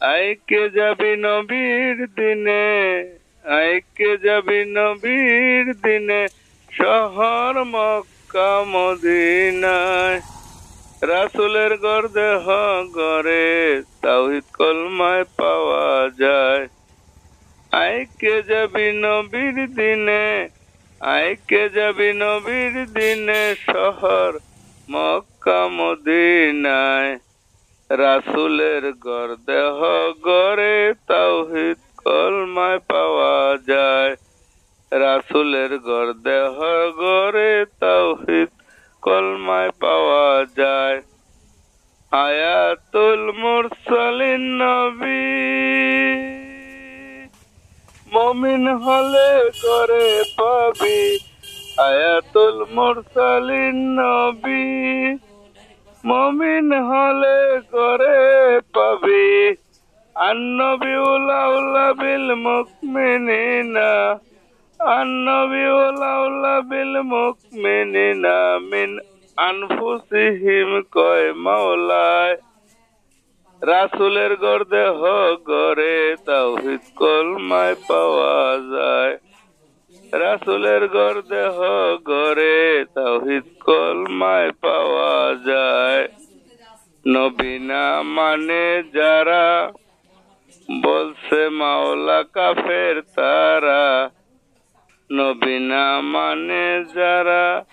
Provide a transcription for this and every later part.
আইকে যাবি নবীর দিনে আইকে যাবি নবীর দিনে শহর মক্কা মদিনায় রাসুলের গর্দেহ গড়ে তাওহিদ কলমায় পাওয়া আইকে যাবি নবীর দিনে, আইকে যাবি নবীর দিনে শহর মক্কা মদিনায়। রাসুলের গর্দেহ গড়ে তাওহিদ কলমায় পাওয়া যায়। রাসুলের গর্দেহ গড়ে তাওহিদ কলমায় পাওয়া যায়। আয়াতুল মুরসালিন নবী। মমিন হলে করে পাবি, আয়াতুল মুরসালিন নবী। মমিন হলে করে পাবি আন্নবি উলাউলা বিল মুকমিনিনা আন্নবি উলাউলা বিল মুকমিনিনা মিন আনফুসিহিম কয় মাওলায়। রাসুলের গর্দেহ গড়ে তাওহিদ কলমায় পাওয়া যায়। রাসুলের গর্দেহ গড়ে তাওহিদ কলমায় পাওয়া যায়। নবীনা মানে যারা, বলছে মাওলা কাফের তারা। নবীনা মানে যারা,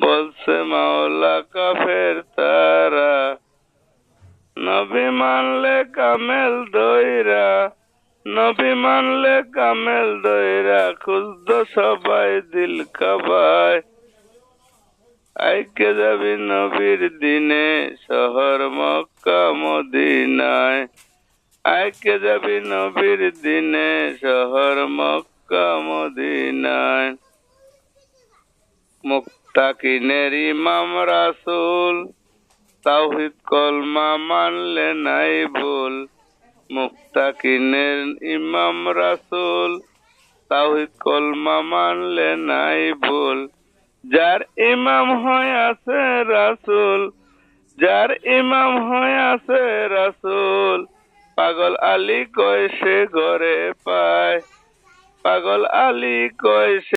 বলছে মাওলা কাফের তারা। নবী মানলে কামেল দইরা, নবী মানলে কামেল দইরা খুঁজদ সবাই দিল কাবায়। আইকে যাবি নবীর দিনে, শহর মক্কা, মদিনায়। আইকে যাবি নবীর দিনে, শহর মক্কা, মদিনায়। মুক্তাকিনের ইমাম রাসুল তাওহিদ কলমা মানলে নাই ভুল মুক্তাকিনের ইমাম রাসুল। তাওহিদ কলমা মানলে নাই ভুল, যার ইমাম হয়ে আছে রাসুল। যার ইমাম হয়ে আছে রাসুল, পাগল আলী কয় সে ঘরে পায়। পাগল আলী কয়